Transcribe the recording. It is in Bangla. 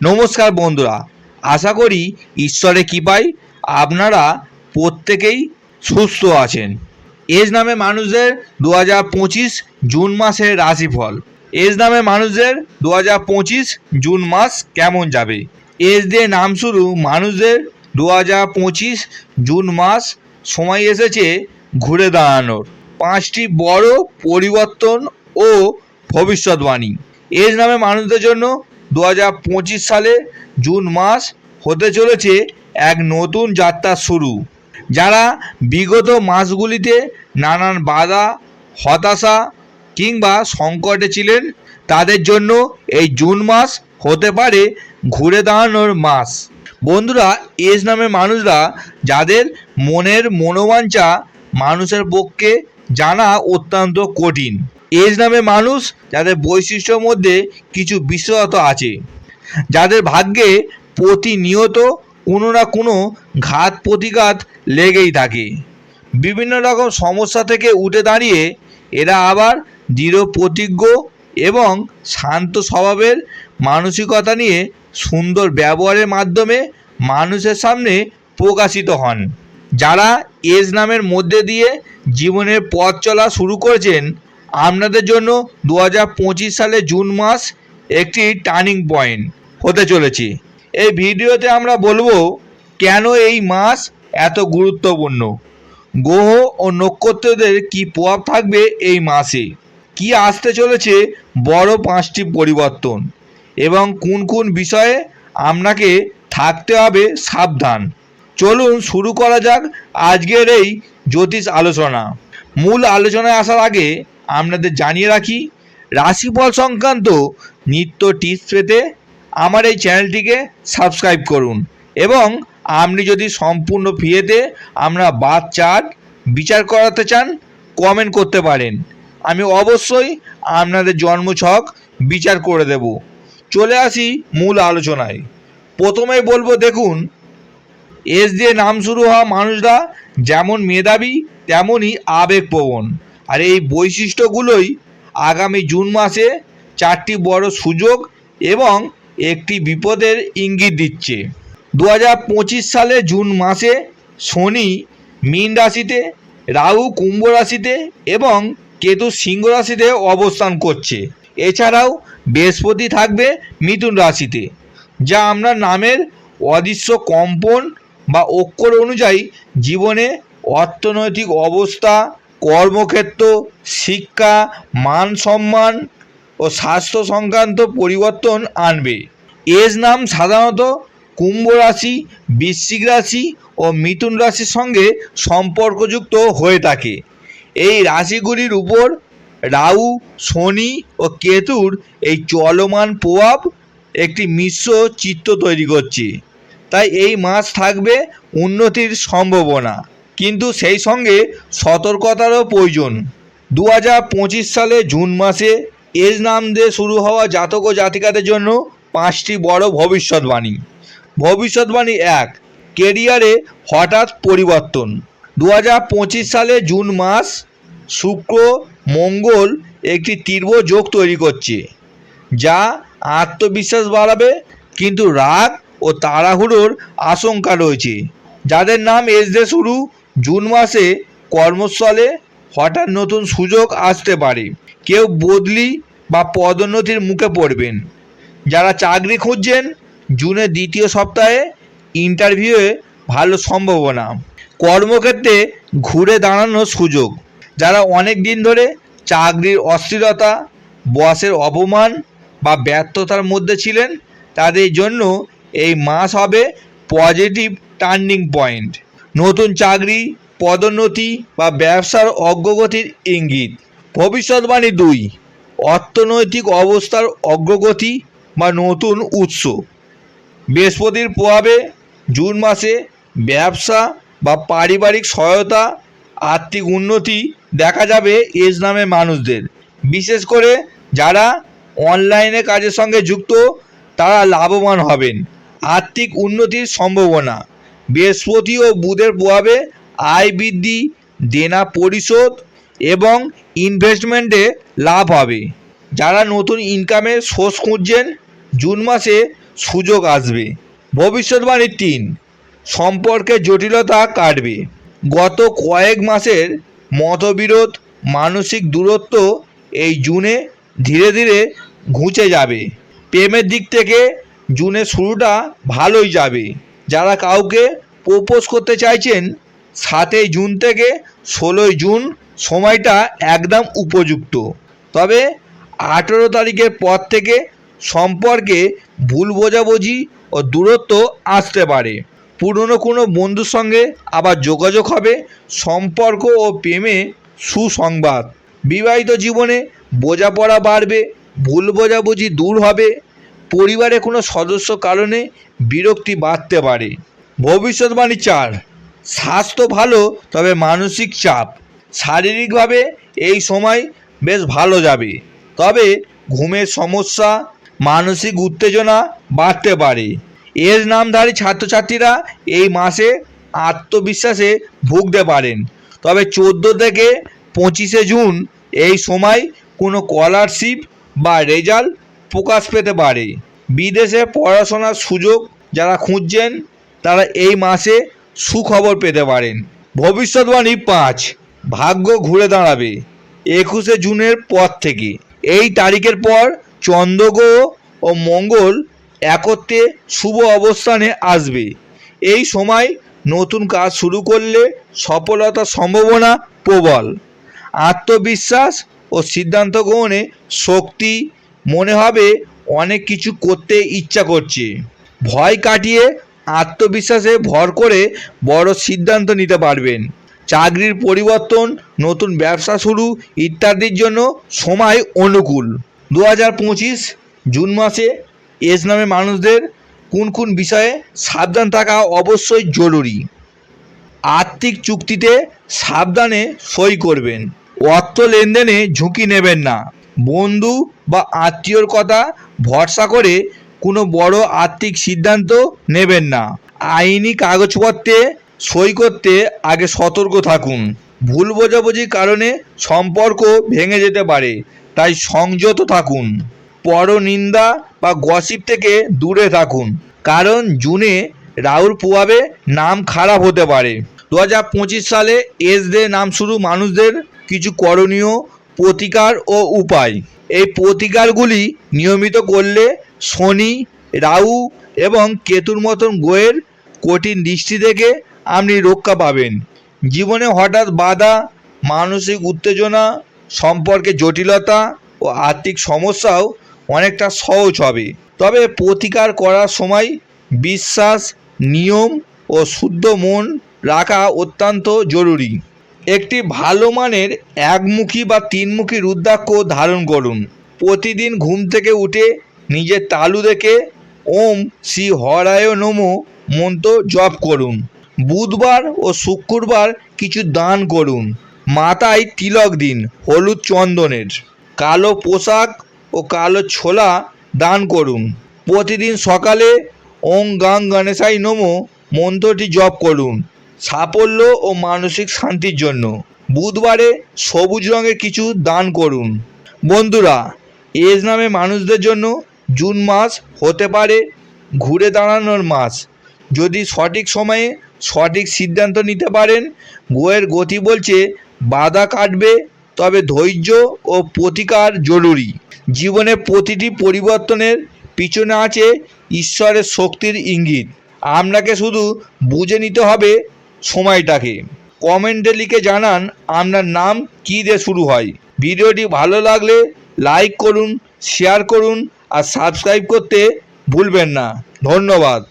নমস্কার বন্ধুরা, আশা করি ঈশ্বরের কৃপায় আপনারা প্রত্যেকেই সুস্থ আছেন। এজ নামে মানুষদের দু পঁচিশ জুন মাসের রাশিফল। এজ নামে মানুষদের দু পঁচিশ জুন মাস কেমন যাবে? এজ দিয়ে নাম শুরু মানুষদের দু পঁচিশ জুন মাস সময় এসেছে ঘুরে দাঁড়ানোর। পাঁচটি বড় পরিবর্তন ও ভবিষ্যৎবাণী। এজ নামে মানুষদের জন্য দু হাজার পঁচিশ সালে জুন মাস হতে চলেছে এক নতুন যাত্রা শুরু, যারা বিগত মাসগুলিতে নানান বাধা, হতাশা কিংবা সংকটে ছিলেন, তাদের জন্য এই জুন মাস হতে পারে ঘুরে দাঁড়ানোর মাস। বন্ধুরা, এজ নামে মানুষরা যাদের মনের মনোবাঞ্ছা মানুষের পক্ষে জানা অত্যন্ত কঠিন। এজ নামে মানুষ, যাদের বৈশিষ্ট্যর মধ্যে কিছু বিশেষত আছে। যাদের ভাগ্যে প্রতিনিয়ত কোনো না কোনো ঘাত প্রতিঘাত লেগেই থাকে। বিভিন্ন রকম সমস্যা থেকে উঠে দাঁড়িয়ে এরা আবার দৃঢ় প্রতিজ্ঞ এবং শান্ত স্বভাবের মানসিকতা নিয়ে সুন্দর ব্যবহারের মাধ্যমে মানুষের সামনে প্রকাশিত হন। যারা এজ নামের মধ্যে দিয়ে জীবনের পথ চলা শুরু করেছেন আপনাদের জন্য দু হাজার পঁচিশ সালে জুন মাস একটি টার্নিং পয়েন্ট হতে চলেছে। এই ভিডিওতে আমরা বলব কেন এই মাস এত গুরুত্বপূর্ণ? গ্রহ ও নক্ষত্রদের কি প্রভাব থাকবে এই মাসে? কি আসতে চলেছে বড় পাঁচটি পরিবর্তন? এবং কোন কোন বিষয়ে আপনাকে থাকতে হবে সাবধান? চলুন শুরু করা যাক আজকের এই জ্যোতিষ আলোচনা। মূল আলোচনায় আসার আগে আপনাদের জানিয়ে রাখি, রাশিফল সংক্রান্ত নিত্য টিপস পেতে আমার এই চ্যানেলটিকে সাবস্ক্রাইব করুন। এবং আপনি যদি সম্পূর্ণ ফিয়েতে আমরা বাদ চার্ট বিচার করাতে চান কমেন্ট করতে পারেন। আমি অবশ্যই আপনাদের জন্মছক বিচার করে দেব। চলে আসি মূল আলোচনায়। প্রথমেই বলব, দেখুন এস দিয়ে নাম শুরু হওয়া মানুষরা যেমন মেধাবী, তেমনই আবেগপ্রবণ। আর এই বৈশিষ্ট্যগুলোই আগামী জুন মাসে চারটি বড় সুযোগ এবং একটি বিপদের ইঙ্গিত দিচ্ছে। দু হাজার পঁচিশ সালে জুন মাসে শনি মীন রাশিতে, রাহু কুম্ভ রাশিতে এবং কেতু সিংহ রাশিতে অবস্থান করছে। এছাড়াও বৃহস্পতি থাকবে মিথুন রাশিতে, যা আমরা নামের অদৃশ্য কম্পন বা অক্ষর অনুযায়ী জীবনে অর্থনৈতিক অবস্থা কর্মক্ষেত্র, শিক্ষা, মান সম্মান ও স্বাস্থ্য সংক্রান্ত পরিবর্তন আনবে। এজ নাম সাধারণত কুম্ভ রাশি, বৃশ্চিক রাশি ও মিথুন রাশির সঙ্গে সম্পর্কযুক্ত হয়ে থাকে। এই রাশিগুলির উপর রাহু, শনি ও কেতুর এই চলমান প্রভাব একটি মিশ্র চিত্র তৈরি করছে। তাই এই মাস থাকবে উন্নতির সম্ভাবনা। কিন্তু সেই সঙ্গে সতর্কতারও প্রয়োজন। দু হাজার পঁচিশ সালে জুন মাসে এজ নাম দিয়ে শুরু হওয়া জাতক ও জাতিকাদের জন্য পাঁচটি বড় ভবিষ্যৎবাণী। ভবিষ্যৎবাণী এক, কেরিয়ারে হঠাৎ পরিবর্তন। দু হাজার পঁচিশ সালে জুন মাস, শুক্র, মঙ্গল একটি তীব্র যোগ তৈরি করছে, যা আত্মবিশ্বাস বাড়াবে কিন্তু রাগ ও তাড়াহুড়োর আশঙ্কা রয়েছে। যাদের নাম এস দিয়ে শুরু জুন মাসে কর্মস্থলে হঠাৎ নতুন সুযোগ আসতে পারে। কেউ বদলি বা পদোন্নতির মুখে পড়বেন। যারা চাকরি খুঁজছেন, জুনের দ্বিতীয় সপ্তাহে ইন্টারভিউয়ে ভালো সম্ভাবনা। কর্মক্ষেত্রে ঘুরে দাঁড়ানোর সুযোগ। যারা অনেক দিন ধরে চাকরির অস্থিরতা, বসের অপমান বা ব্যর্থতার মধ্যে ছিলেন, তাদের জন্য এই মাস হবে পজিটিভ টার্নিং পয়েন্ট নতুন চাকরি, পদোন্নতি বা ব্যবসার অগ্রগতির ইঙ্গিত। ভবিষ্যৎবাণী দুই, অর্থনৈতিক অবস্থার অগ্রগতি বা নতুন উৎস। বৃহস্পতির প্রভাবে জুন মাসে ব্যবসা বা পারিবারিক সহায়তা, আর্থিক উন্নতি দেখা যাবে এজ নামে মানুষদের। বিশেষ করে যারা অনলাইনে কাজের সঙ্গে যুক্ত, তারা লাভবান হবেন। আর্থিক উন্নতির সম্ভাবনা। বৃহস্পতি ও বুধের প্রভাবে আয় বৃদ্ধি, দেনা পরিশোধ এবং ইনভেস্টমেন্টে লাভ হবে। যারা নতুন ইনকামের সোর্স খুঁজছেন, জুন মাসে সুযোগ আসবে। ভবিষ্যৎবাণী তিন, সম্পর্কে জটিলতা কাটবে। গত কয়েক মাসের মতবিরোধ, মানসিক দূরত্ব এই জুনে ধীরে ধীরে ঘুচে যাবে। প্রেমের দিক থেকে জুনের শুরুটা ভালোই যাবে। যারা কাউকে প্রপোজ করতে চাইছেন, সাতই জুন থেকে ষোলোই জুন সময়টা একদম উপযুক্ত। তবে আঠেরো তারিখের পর থেকে সম্পর্কে ভুল বোঝাবুঝি ও দূরত্ব আসতে পারে। পুরনো কোনো বন্ধুর সঙ্গে আবার যোগাযোগ হবে, সম্পর্ক ও প্রেমে সুসংবাদ। বিবাহিত জীবনে বোঝাপড়া বাড়বে, ভুল বোঝাবুঝি দূর হবে পরিবারে কোনো সদস্য কারণে বিরক্তি বাড়তে পারে। ভবিষ্যৎবাণী চার, স্বাস্থ্য ভালো, তবে মানসিক চাপ। শারীরিকভাবে এই সময় বেশ ভালো যাবে, তবে ঘুমের সমস্যা, মানসিক উত্তেজনা বাড়তে পারে। এর নামধারী ছাত্রছাত্রীরা এই মাসে আত্মবিশ্বাসে ভুগতে পারেন। তবে চোদ্দ থেকে পঁচিশে জুন এই সময় কোনো স্কলারশিপ বা রেজাল্ট প্রকাশ পেতে পারে। বিদেশে পড়াশোনার সুযোগ যারা খুঁজছেন, তারা এই মাসে সুখবর পেতে পারেন। ভবিষ্যৎবাণী পাঁচ, ভাগ্য ঘুরে দাঁড়াবে একুশে জুনের পর থেকে। এই তারিখের পর চন্দ্রগ্রহ ও মঙ্গল একত্রে শুভ অবস্থানে আসবে। এই সময় নতুন কাজ শুরু করলে সফলতার সম্ভাবনা প্রবল। আত্মবিশ্বাস ও সিদ্ধান্ত গ্রহণে শক্তি মনে হবে অনেক কিছু করতে ইচ্ছা করছে। ভয় কাটিয়ে আত্মবিশ্বাসে ভর করে বড় সিদ্ধান্ত নিতে পারবেন। চাকরির পরিবর্তন, নতুন ব্যবসা শুরু ইত্যাদির জন্য সময় অনুকূল। দু হাজার পঁচিশ জুন মাসে এজ নামে মানুষদের কোন কোন বিষয়ে সাবধান থাকা অবশ্যই জরুরি। আর্থিক চুক্তিতে সাবধানে সই করবেন। অর্থ লেনদেনে ঝুঁকি নেবেন না। বন্ধু বা আত্মীয়র কথা ভরসা করে কোনো বড় আর্থিক সিদ্ধান্ত নেবেন না। আইনি কাগজপত্রে সই করতে আগে সতর্ক থাকুন। ভুল বোঝাবুঝির কারণে সম্পর্ক ভেঙে যেতে পারে, তাই সংযত থাকুন। পরনিন্দা বা গসিপ থেকে দূরে থাকুন, কারণ জুনে রাহুর প্রভাবে নাম খারাপ হতে পারে। দু হাজার পঁচিশ সালে এস নাম শুরু মানুষদের, কিছু করণীয় প্রতিকার ও উপায়। এই প্রতিকারগুলি নিয়মিত করলে শনি, রাহু এবং কেতুর মতন গ্রহের কঠিন দৃষ্টি থেকে আপনি রক্ষা পাবেন। জীবনে হঠাৎ বাধা, মানসিক উত্তেজনা, সম্পর্কে জটিলতা ও আর্থিক সমস্যাও অনেকটা সহজ হবে। তবে প্রতিকার করার সময় বিশ্বাস, নিয়ম ও শুদ্ধ মন রাখা অত্যন্ত জরুরি। একটি ভালো মানের একমুখী বা তিনমুখী রুদ্রাক্ষ ধারণ করুন। প্রতিদিন ঘুম থেকে উঠে নিজের তালু দেখে ওম শ্রী হরায় নমো মন্ত্র জপ করুন। বুধবার ও শুক্রবার কিছু দান করুন। মাথায় তিলক দিন, হলুদ চন্দনের। কালো পোশাক ও কালো ছোলা দান করুন। প্রতিদিন সকালে ওং গাং গণেশাই নমো মন্ত্রটি জপ করুন। সাফল্য ও মানসিক শান্তির জন্য বুধবারে সবুজ রঙের কিছু দান করুন। বন্ধুরা, এজ নামে মানুষদের জন্য জুন মাস হতে পারে ঘুরে দাঁড়ানোর মাস। যদি সঠিক সময়ে সঠিক সিদ্ধান্ত নিতে পারেন, গোয়ের গতি বলছে বাধা কাটবে, তবে ধৈর্য ও প্রতিকার জরুরি। জীবনে প্রতিটি পরিবর্তনের পিছনে আছে ঈশ্বরের শক্তির ইঙ্গিত। আপনাকে শুধু বুঝে নিতে হবে সময়টাকে। কমেন্টে লিখে জানান আপনার নাম কী দিয়ে শুরু হয়। ভিডিওটি ভালো লাগলে লাইক করুন, শেয়ার করুন আর সাবস্ক্রাইব করতে ভুলবেন না। ধন্যবাদ।